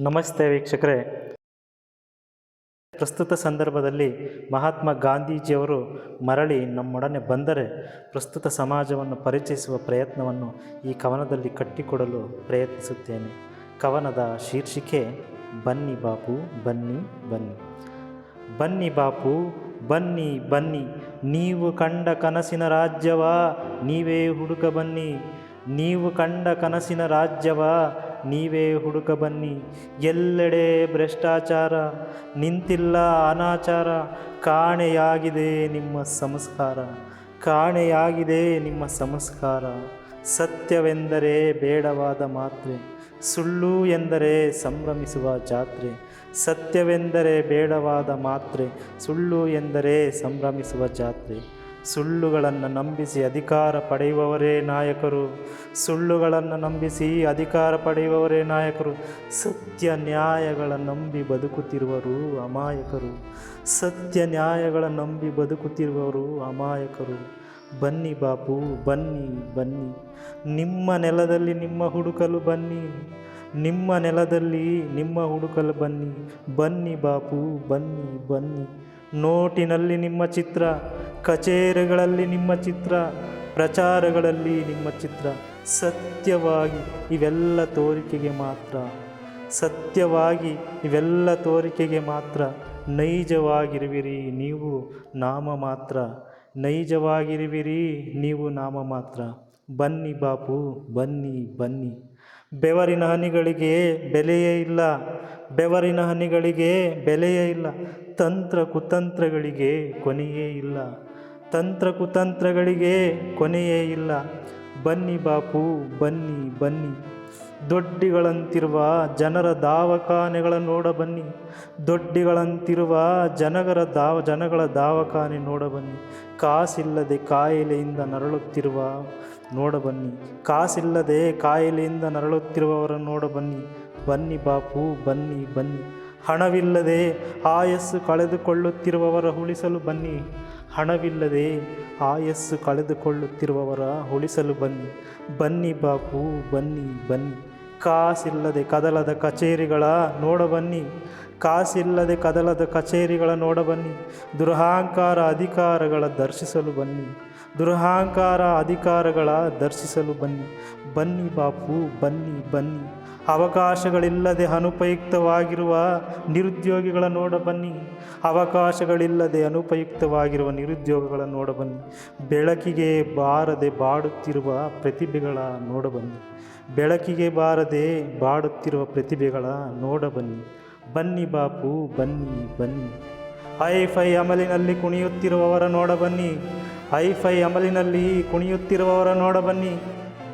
ನಮಸ್ತೆ ವೀಕ್ಷಕರೇ. ಪ್ರಸ್ತುತ ಸಂದರ್ಭದಲ್ಲಿ ಮಹಾತ್ಮ ಗಾಂಧೀಜಿಯವರು ಮರಳಿ ನಮ್ಮೊಡನೆ ಬಂದರೆ ಪ್ರಸ್ತುತ ಸಮಾಜವನ್ನು ಪರಿಚಯಿಸುವ ಪ್ರಯತ್ನವನ್ನು ಈ ಕವನದಲ್ಲಿ ಕಟ್ಟಿಕೊಡಲು ಪ್ರಯತ್ನಿಸುತ್ತೇನೆ. ಕವನದ ಶೀರ್ಷಿಕೆ, ಬನ್ನಿ ಬಾಪು, ಬನ್ನಿ ಬನ್ನಿ. ಬನ್ನಿ ಬಾಪು, ಬನ್ನಿ ಬನ್ನಿ. ನೀವು ಕಂಡ ಕನಸಿನ ರಾಜ್ಯವ? ನೀವೇ ಹುಡುಕ ಬನ್ನಿ. ನೀವು ಕಂಡ ಕನಸಿನ ರಾಜ್ಯವ? ನೀವೇ ಹುಡುಕ ಬನ್ನಿ. ಎಲ್ಲೆಡೆ ಭ್ರಷ್ಟಾಚಾರ, ನಿಂತಿಲ್ಲ ಅನಾಚಾರ. ಕಾಣೆಯಾಗಿದೆ ನಿಮ್ಮ ಸಂಸ್ಕಾರ. ಕಾಣೆಯಾಗಿದೆ ನಿಮ್ಮ ಸಂಸ್ಕಾರ. ಸತ್ಯವೆಂದರೆ ಬೇಡವಾದ ಮಾತ್ರೆ. ಸುಳ್ಳು ಎಂದರೆ ಸಂಭ್ರಮಿಸುವ ಜಾತ್ರೆ. ಸತ್ಯವೆಂದರೆ ಬೇಡವಾದ ಮಾತ್ರೆ. ಸುಳ್ಳು ಎಂದರೆ ಸಂಭ್ರಮಿಸುವ ಜಾತ್ರೆ. ಸುಳ್ಳುಗಳನ್ನು ನಂಬಿಸಿ ಅಧಿಕಾರ ಪಡೆಯುವವರೇ ನಾಯಕರು. ಸುಳ್ಳುಗಳನ್ನು ನಂಬಿಸಿ ಅಧಿಕಾರ ಪಡೆಯುವವರೇ ನಾಯಕರು. ಸತ್ಯ ನ್ಯಾಯಗಳ ನಂಬಿ ಬದುಕುತ್ತಿರುವರು ಅಮಾಯಕರು. ಸತ್ಯ ನ್ಯಾಯಗಳ ನಂಬಿ ಬದುಕುತ್ತಿರುವವರು ಅಮಾಯಕರು. ಬನ್ನಿ ಬಾಪು, ಬನ್ನಿ ಬನ್ನಿ. ನಿಮ್ಮ ನೆಲದಲ್ಲಿ ನಿಮ್ಮ ಹುಡುಕಲು ಬನ್ನಿ. ನಿಮ್ಮ ನೆಲದಲ್ಲಿ ನಿಮ್ಮ ಹುಡುಕಲು ಬನ್ನಿ. ಬನ್ನಿ ಬಾಪು, ಬನ್ನಿ ಬನ್ನಿ. ನೋಟಿನಲ್ಲಿ ನಿಮ್ಮ ಚಿತ್ರ, ಕಚೇರಿಗಳಲ್ಲಿ ನಿಮ್ಮ ಚಿತ್ರ, ಪ್ರಚಾರಗಳಲ್ಲಿ ನಿಮ್ಮ ಚಿತ್ರ. ಸತ್ಯವಾಗಿ ಇವೆಲ್ಲ ತೋರಿಕೆಗೆ ಮಾತ್ರ. ಸತ್ಯವಾಗಿ ಇವೆಲ್ಲ ತೋರಿಕೆಗೆ ಮಾತ್ರ. ನೈಜವಾಗಿರುವಿರಿ ನೀವು ನಾಮ ಮಾತ್ರ. ನೈಜವಾಗಿರುವಿರಿ ನೀವು ನಾಮ ಮಾತ್ರ. ಬನ್ನಿ ಬಾಪು, ಬನ್ನಿ ಬನ್ನಿ. ಬೆವರಿನ ಹನಿಗಳಿಗೆ ಬೆಲೆಯೇ ಇಲ್ಲ. ಬೆವರಿನ ಹನಿಗಳಿಗೆ ಬೆಲೆಯೇ ಇಲ್ಲ, ತಂತ್ರ ಕುತಂತ್ರಗಳಿಗೆ ಕೊನೆಯೇ ಇಲ್ಲ, ತಂತ್ರ ಕುತಂತ್ರಗಳಿಗೆ ಕೊನೆಯೇ ಇಲ್ಲ. ಬನ್ನಿ ಬಾಪು, ಬನ್ನಿ ಬನ್ನಿ. ದೊಡ್ಡಿಗಳಂತಿರುವ ಜನರ ದಾವಖಾನೆಗಳ ನೋಡ ಬನ್ನಿ. ದೊಡ್ಡಿಗಳಂತಿರುವ ಜನಗರ ದಾವ, ಜನಗಳ ದಾವಖಾನೆ ನೋಡ ಬನ್ನಿ. ಕಾಸಿಲ್ಲದೆ ಕಾಯಿಲೆಯಿಂದ ನರಳುತ್ತಿರುವ ನೋಡ ಬನ್ನಿ. ಕಾಸಿಲ್ಲದೆ ಕಾಯಿಲೆಯಿಂದ ನರಳುತ್ತಿರುವವರನ್ನು ನೋಡ ಬನ್ನಿ. ಬನ್ನಿ ಬಾಪು, ಬನ್ನಿ ಬನ್ನಿ. ಹಣವಿಲ್ಲದೆ ಆಯಸ್ಸು ಕಳೆದುಕೊಳ್ಳುತ್ತಿರುವವರ ಉಳಿಸಲು ಬನ್ನಿ. ಹಣವಿಲ್ಲದೆ ಆಯಸ್ಸು ಕಳೆದುಕೊಳ್ಳುತ್ತಿರುವವರ ಉಳಿಸಲು ಬನ್ನಿ. ಬನ್ನಿ ಬಾಪು, ಬನ್ನಿ ಬನ್ನಿ. ಕಾಸಿಲ್ಲದೆ ಕದಲದ ಕಚೇರಿಗಳ ನೋಡ ಬನ್ನಿ ಕಾಸಿಲ್ಲದೆ ಕದಲದ ಕಚೇರಿಗಳ ನೋಡಬನ್ನಿ ದುರಹಂಕಾರ ಅಧಿಕಾರಗಳ ದರ್ಶಿಸಲು ಬನ್ನಿ. ದುರಹಂಕಾರ ಅಧಿಕಾರಗಳ ದರ್ಶಿಸಲು ಬನ್ನಿ. ಬನ್ನಿ ಬಾಪು, ಬನ್ನಿ ಬನ್ನಿ. ಅವಕಾಶಗಳಿಲ್ಲದೆ ಅನುಪಯುಕ್ತವಾಗಿರುವ ನಿರುದ್ಯೋಗಿಗಳ ನೋಡಬನ್ನಿ ಅವಕಾಶಗಳಿಲ್ಲದೆ ಅನುಪಯುಕ್ತವಾಗಿರುವ ನಿರುದ್ಯೋಗಗಳ ನೋಡಬನ್ನಿ ಬೆಳಕಿಗೆ ಬಾರದೆ ಬಾಡುತ್ತಿರುವ ಪ್ರತಿಭೆಗಳ ನೋಡಬನ್ನಿ ಬೆಳಕಿಗೆ ಬಾರದೆ ಬಾಡುತ್ತಿರುವ ಪ್ರತಿಭೆಗಳ ನೋಡ ಬನ್ನಿ ಬಾಪು, ಬನ್ನಿ ಬನ್ನಿ. ಐಫೈ ಅಮಲಿನಲ್ಲಿ ಕುಣಿಯುತ್ತಿರುವವರ ನೋಡ ಬನ್ನಿ ಐಫೈ ಅಮಲಿನಲ್ಲಿ ಕುಣಿಯುತ್ತಿರುವವರ ನೋಡ ಬನ್ನಿ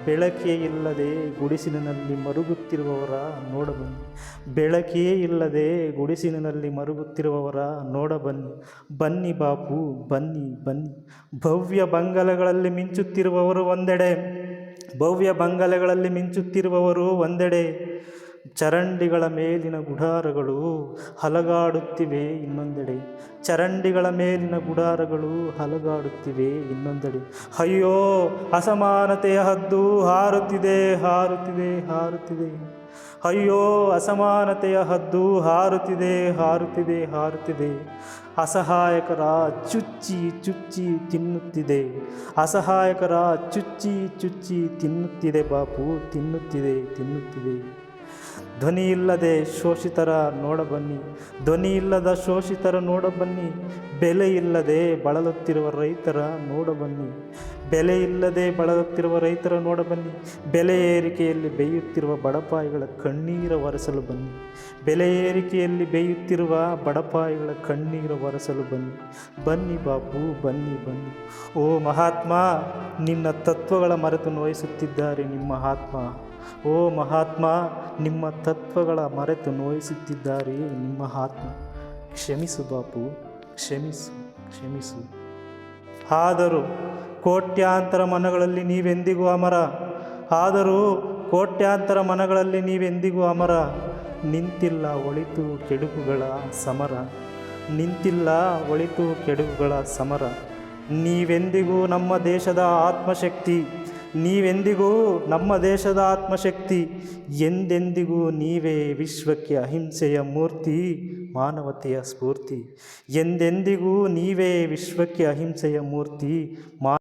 ಬೆಳಕೇ ಇಲ್ಲದೆ ಗುಡಿಸಿನಲ್ಲಿ ಮರುಗುತ್ತಿರುವವರ ನೋಡ ಬನ್ನಿ ಬೆಳಕೇ ಇಲ್ಲದೆ ಗುಡಿಸಿನಲ್ಲಿ ಮರುಗುತ್ತಿರುವವರ ನೋಡ ಬನ್ನಿ ಬನ್ನಿ ಬಾಪು, ಬನ್ನಿ ಬನ್ನಿ. ಭವ್ಯ ಬಂಗಲಗಳಲ್ಲಿ ಮಿಂಚುತ್ತಿರುವವರು ಒಂದೆಡೆ. ಭವ್ಯ ಬಂಗಲೆಗಳಲ್ಲಿ ಮಿಂಚುತ್ತಿರುವವರು ಒಂದೆಡೆ. ಚರಂಡಿಗಳ ಮೇಲಿನ ಗುಡಾರಗಳು ಹಲಗಾಡುತ್ತಿವೆ ಇನ್ನೊಂದೆಡೆ. ಚರಂಡಿಗಳ ಮೇಲಿನ ಗುಡಾರಗಳು ಹಲಗಾಡುತ್ತಿವೆ ಇನ್ನೊಂದೆಡೆ. ಅಯ್ಯೋ, ಅಸಮಾನತೆಯ ಹದ್ದು ಹಾರುತ್ತಿದೆ ಹಾರುತ್ತಿದೆ ಹಾರುತ್ತಿದೆ. ಅಯ್ಯೋ, ಅಸಮಾನತೆಯ ಹದ್ದು ಹಾರುತ್ತಿದೆ ಹಾರುತ್ತಿದೆ ಹಾರುತ್ತಿದೆ. ಅಸಹಾಯಕರ ಚುಚ್ಚಿ ಚುಚ್ಚಿ ತಿನ್ನುತ್ತಿದೆ. ಅಸಹಾಯಕರ ಚುಚ್ಚಿ ಚುಚ್ಚಿ ತಿನ್ನುತ್ತಿದೆ ಬಾಪು, ತಿನ್ನುತ್ತಿದೆ ತಿನ್ನುತ್ತಿದೆ. ಧ್ವನಿ ಇಲ್ಲದೆ ಶೋಷಿತರ ನೋಡಬನ್ನಿ. ಧ್ವನಿ ಇಲ್ಲದ ಶೋಷಿತರ ನೋಡಬನ್ನಿ. ಬೆಲೆ ಇಲ್ಲದೆ ಬಳಲುತ್ತಿರುವ ರೈತರ ನೋಡಬನ್ನಿ. ಬೆಲೆ ಇಲ್ಲದೆ ಬಳಲುತ್ತಿರುವ ರೈತರ ನೋಡಬನ್ನಿ. ಬೆಲೆ ಏರಿಕೆಯಲ್ಲಿ ಬೇಯುತ್ತಿರುವ ಬಡಪಾಯಿಗಳ ಕಣ್ಣೀರ ಒರೆಸಲು ಬನ್ನಿ. ಬೆಲೆ ಏರಿಕೆಯಲ್ಲಿ ಬೇಯುತ್ತಿರುವ ಬಡಪಾಯಿಗಳ ಕಣ್ಣೀರ ಒರೆಸಲು ಬನ್ನಿ. ಬನ್ನಿ ಬಾಪು, ಬನ್ನಿ ಬನ್ನಿ. ಓ ಮಹಾತ್ಮ, ನಿನ್ನ ತತ್ವಗಳ ಮರೆತು ನೋಯಿಸುತ್ತಿದ್ದಾರೆ ನಿಮ್ಮ ಆತ್ಮ. ಓ ಮಹಾತ್ಮ, ನಿಮ್ಮ ತತ್ವಗಳ ಮರೆತು ನೋಯಿಸುತ್ತಿದ್ದಾರೆ ನಿಮ್ಮ ಆತ್ಮ. ಕ್ಷಮಿಸು ಬಾಪು, ಕ್ಷಮಿಸು ಕ್ಷಮಿಸು. ಆದರೂ ಕೋಟ್ಯಾಂತರ ಮನಗಳಲ್ಲಿ ನೀವೆಂದಿಗೂ ಅಮರ. ಆದರೂ ಕೋಟ್ಯಾಂತರ ಮನಗಳಲ್ಲಿ ನೀವೆಂದಿಗೂ ಅಮರ. ನಿಂತಿಲ್ಲ ಒಳಿತು ಕೆಡುಕುಗಳ ಸಮರ. ನಿಂತಿಲ್ಲ ಒಳಿತು ಕೆಡುಕುಗಳ ಸಮರ. ನೀವೆಂದಿಗೂ ನಮ್ಮ ದೇಶದ ಆತ್ಮಶಕ್ತಿ ನೀವೆಂದಿಗೂ ನಮ್ಮ ದೇಶದ ಆತ್ಮಶಕ್ತಿ, ಎಂದೆಂದಿಗೂ ನೀವೇ ವಿಶ್ವಕ್ಕೆ ಅಹಿಂಸೆಯ ಮೂರ್ತಿ, ಮಾನವತೆಯ ಸ್ಫೂರ್ತಿ, ಎಂದೆಂದಿಗೂ ನೀವೇ ವಿಶ್ವಕ್ಕೆ ಅಹಿಂಸೆಯ ಮೂರ್ತಿ, ಮಾ